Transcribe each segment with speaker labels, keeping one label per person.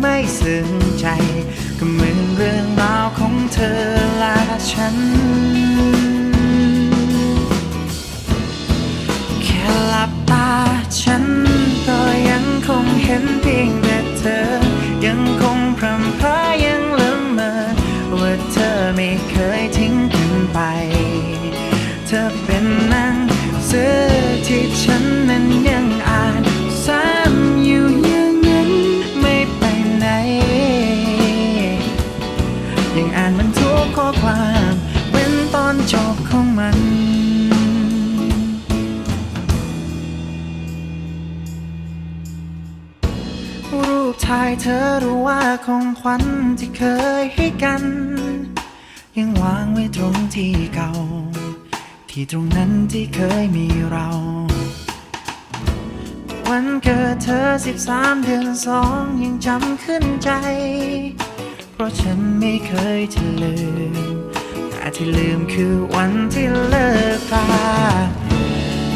Speaker 1: ไม่ซึ้งใจ ก็เหมือนเรื่องราวของเธอและฉัน แค่หลับตาฉันก็ยังคงเห็นเพียง รูปถ่ายเธอรู้ว่าของขวัญที่เคยให้กัน ยังวางไว้ตรงที่เก่า ที่ตรงนั้นที่เคยมีเรา วันเกิดเธอ13เดือนสองยังจำขึ้นใจ เพราะฉันไม่เคยจะลืม แต่ที่ลืมคือวันที่เลิกรา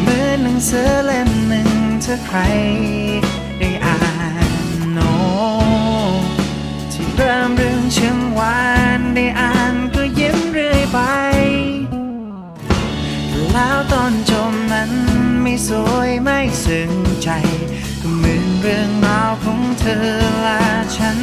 Speaker 1: เหมือนหนังสือเล่มหนึ่งถ้าใคร ริ่มเรื่องเชิงวานได้อ่านก็ยิ้มเรื่อยไป แล้วตอนจบนั้นไม่สวยไม่ซึ้งใจ ก็เหมือนเรื่องราวของเธอและฉัน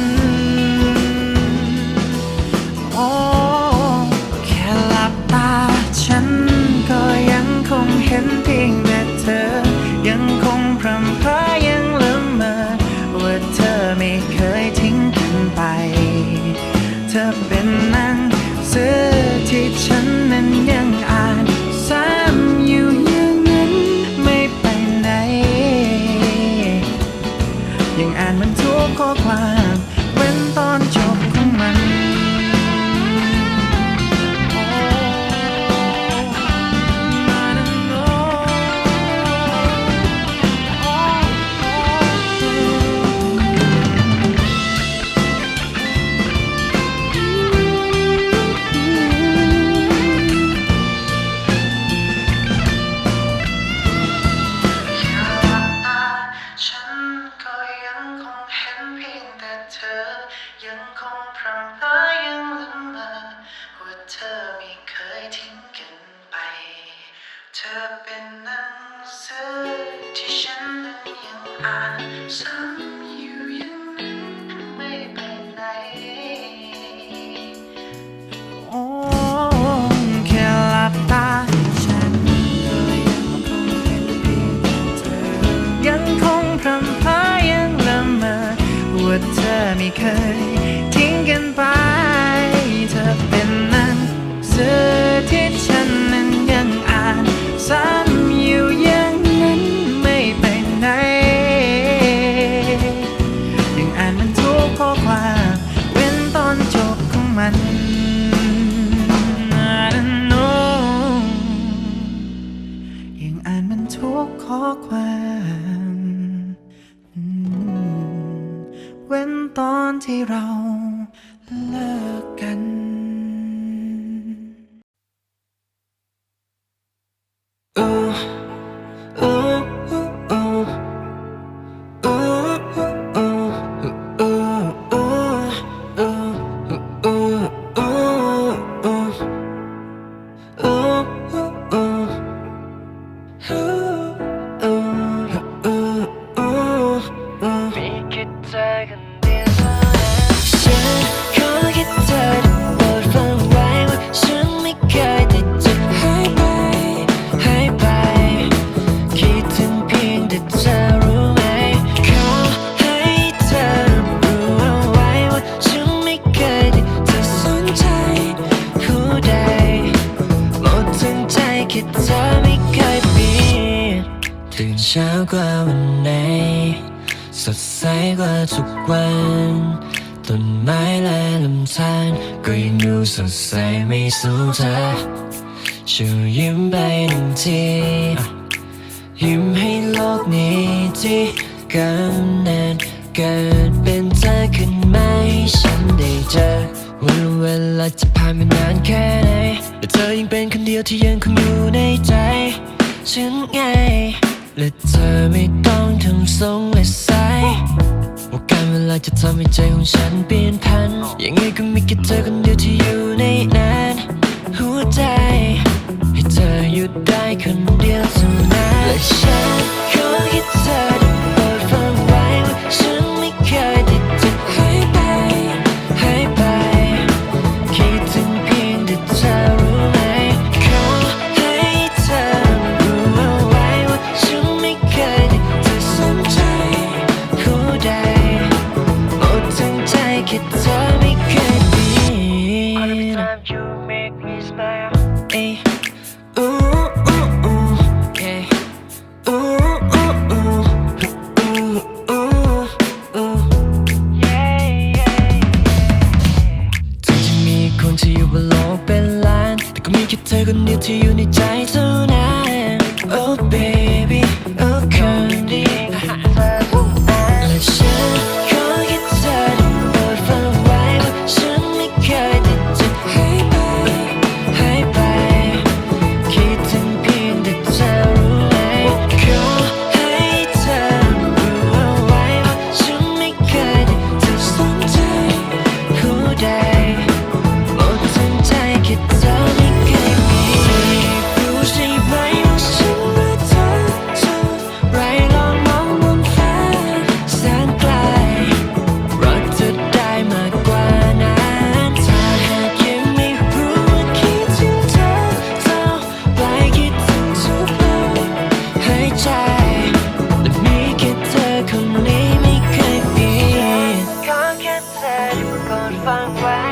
Speaker 1: ยังคงพรำพรายังละเมอว่าเธอไม่เคยทิ้งกันไป เธอเป็นหนังสือที่ฉันนั้นยังอ่านซ้ำอยู่อย่างนั้นไม่ไปไหน โอ้แค่หลับตา ฉันก็ยังคงเห็นเพียงเธอยังคงพรำพรายังละเมอว่าเธอ ไม่เคยทิ้งกันไป เธอเป็นหนังสือที่ฉันนั้นยังอ่านซ้ำ ที่เรา
Speaker 2: ยิ้มไปหนึ่งทียิ้มให้โลกนี้ที่กำเนิดเกิดเป็นเธอขึ้นมาให้ฉันได้เจอวันเวลาจะผ่านไปนานแค่ไหนแต่เธอยังเป็นคนเดียวที่ยังคงอยู่ในใจฉันไงและเธอไม่ต้องทำทรงและสายว่าการเวลาจะทำให้ใจของฉันเปลี่ยนพันยังไงก็มีแค่เธอคนเดียวที่อยู่ในนั้นหัวใจ เธอหยุดได้คนเดียวเท่านั้นและฉัน เธอ ร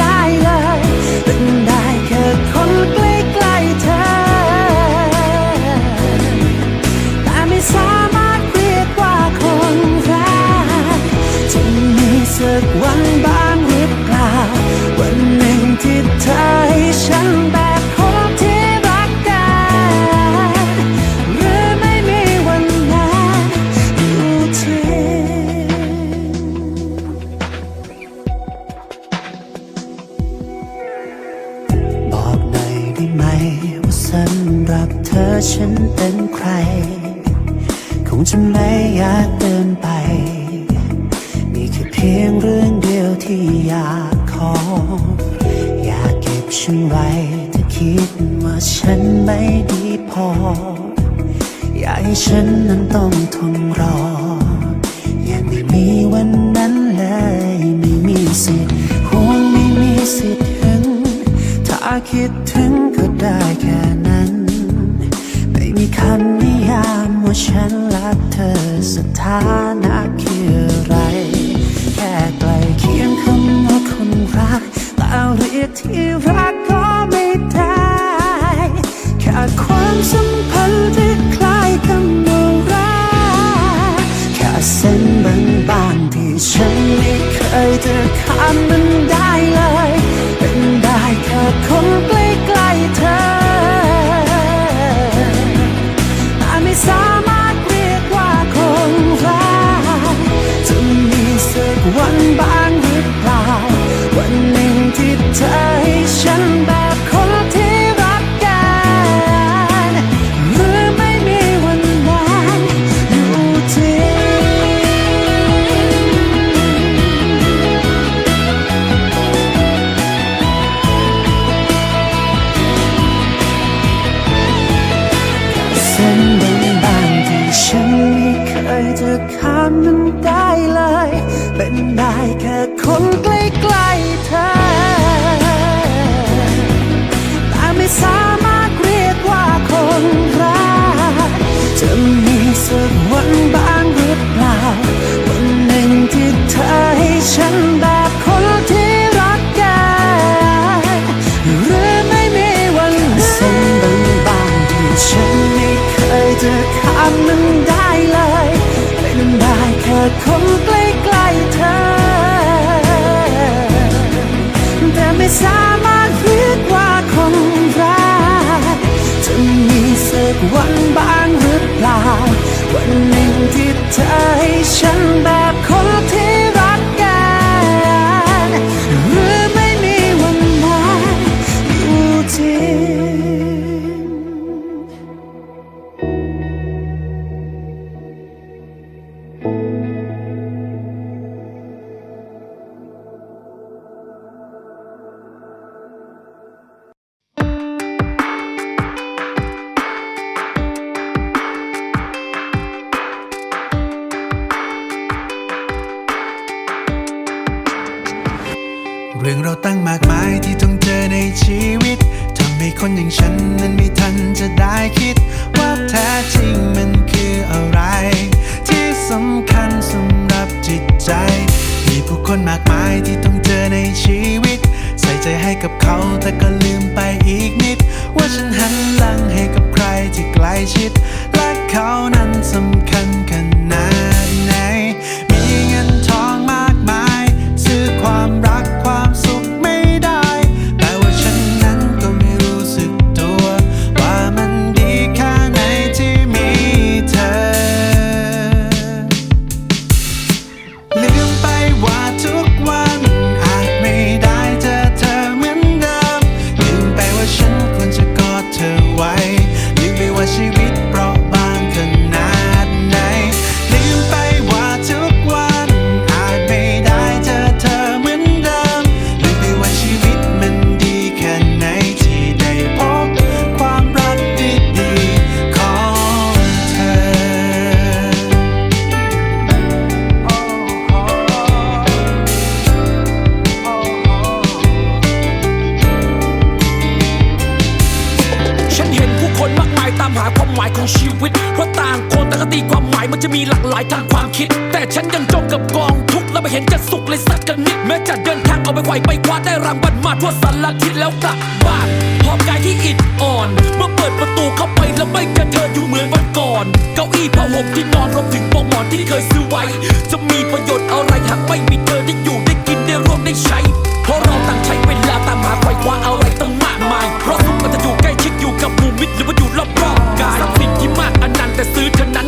Speaker 3: ้ สำหรับเธอฉันเป็นใคร คงจะไม่อยากเดินไป มีแค่เพียงเรื่องเดียวที่อยากขอ อยากเก็บฉันไว้ถ้าคิดว่าฉันไม่ดีพอ อยากให้ฉันนั้นต้องทนรอ ยังไม่มีวันนั้นเลยไม่มีสิทธิ์คงไม่มีสิทธิ์ถึง ถ้าคิดถึงก็ได้แค่ คำนิยามว่าฉันรักเธอสถานะคืออะไร แค่ใกลเคียงคำว่าคนรักแต่เรียกที่รักก็ไม่ได้แค่ความสัมพันธ์ที่คล้ายกันว่ารักแค่เส้นบางๆที่ฉันไม่เคยจะข้ามมันได้เลย เป็นได้แค่คน ได้แค่คน หนึ่งที่เธอให้ฉันแบ
Speaker 4: ชิด มีหลากหลา
Speaker 5: ยทางความคิด แต่ฉันยังจมกับกองทุกข์และไม่เห็นจะสุขเลยสักกันนิดแม้จะเดินทางเอาไปไหวไปคว้าได้รางวัลมาทั่วสารทิศแล้วกลับบ้านหอบกายที่อิดอ่อน เมื่อเปิดประตูเข้าไปแล้วไม่เจอเธออยู่เหมือนวันก่อน เก้าอี้ผ้าห่มที่นอนรวมถึงปลอกหมอนที่เคยซื้อไว้ จะมีประโยชน์อะไรหากไม่มีเธอได้อยู่ได้กินได้ร่วมได้ใช้ เพราะเราต่างใช้เวลาตามหาไขว่คว้าอะไรตั้งมากมาย เพราะสุขมันจะอยู่ใกล้ชิดอยู่กับหมู่มิตรหรือว่าอยู่รอบๆกายทรัพย์สินที่มากอันนั้นแต่ซื้อเท่านั้น